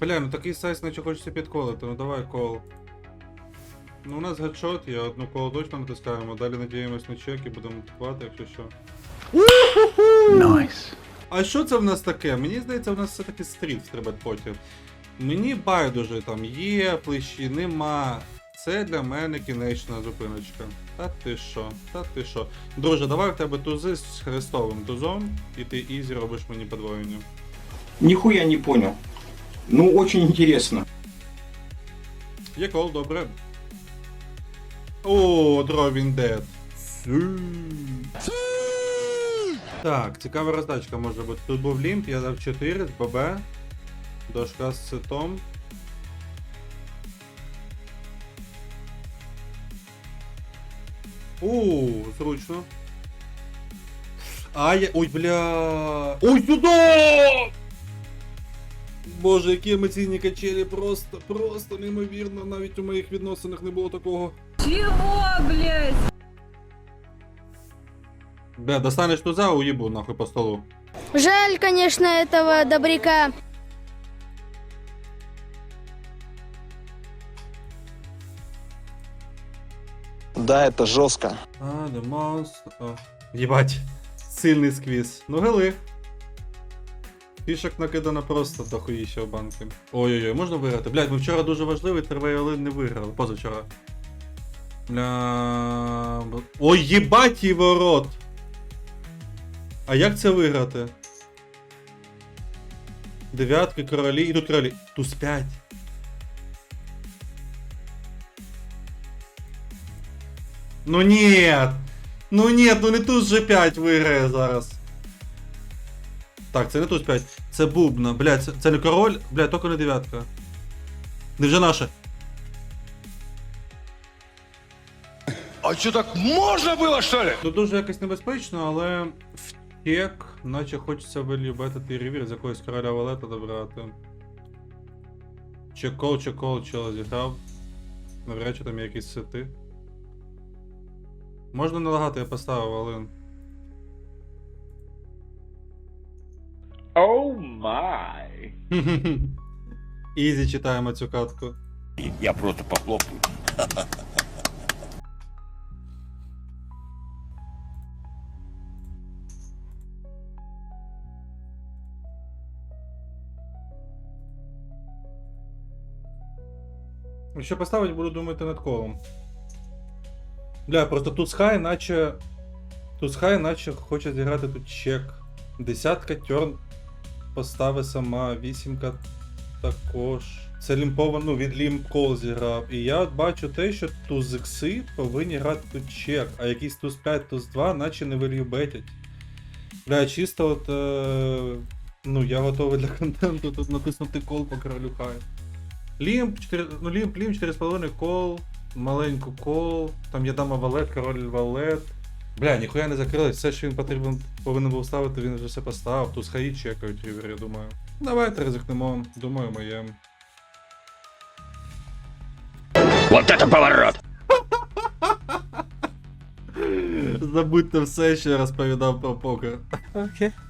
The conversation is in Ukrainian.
Бля, ну такий сайз наче хочеться підколити, ну давай кол. Ну у нас гедшот, є, одну коло точно натискаємо, далі надіємось на чек і будемо атакувати, якщо що. Найс. А що це в нас таке? Мені здається, в нас все-таки стріт в стрибетпоті. Мені байдуже там є плечі, нема. Це для мене кінечна зупиночка. Та ти що, та ти що. Друже, давай в тебе тузи з хрестовим тузом, і ти ізі робиш мені подвоєння. Нихуя не понял. Ну, очень интересно. Є кол, добре. О, Дровін Дед. Так, цікава роздачка може бути. Тут був лімп, я дав 4 з ББ. Дошка з ситом. У, зручно. А я. Ой, бля. Ой, сюди! Боже, які емоційні качелі, просто, просто неймовірно. Навіть у моїх відносинах не було такого. Чего, блядь? Бля, достанеш туза, уїбу нахуй по столу. Жаль, конечно, этого добряка. Да, это жестко. А. О. Єбать. Сильний сквіз. Ну гели. Фішок накидано просто дохуїще в банки. Ой-ой-ой, можна виграти. Блядь, ми вчора дуже важливий тервей не виграли. Позавчора. Бля... Ой, їбать її ворот! А як це виграти? Дев'ятки, королі, і тут королі. Туз 5. Ну нет! Ну нет, ну не туз же 5 виграє зараз. Так, це не туз 5. Це бубна. Блядь, це, це не король, блядь, тільки не дев'ятка. Невже наше? А что так можно было, что ли? Ну дуже якось небезпечно, але втек, наче хочеться вилюбити ревір з якогось короля валета добрати. Чекол, чекол, чел зіграв. Навряд чи там є якісь сети. Можна налагати, я поставив, але. Oh my. Ізі читаємо цю катку. Я просто похлопаю. Якщо поставить, буду думати над колом. Бля, просто тут хай, наче. Тут хай, наче хоче зіграти тут чек. Десятка тьорн постави сама, вісімка також. Це лімповано, ну, від лімп кол зіграв. І я бачу те, що туз ікси повинні грати тут чек, а якийсь туз 5, туз 2, наче не вилюбетять. Бля, чисто от. Е... Ну, я готовий для контенту тут натиснути кол по королю хай. Лімп 4, ну лімп, лімп 4,5 кол, маленьку кол, там є дама валет, король валет. Бля, ніхуя не закрилось, все, що він потрібен повинен був ставити, він вже все поставив. Тут хаї чекають Ювер, я думаю. Давайте ризикнемо, думаю, моє. Вот это поворот! Забудьте все, що я розповідав про покер. Окей.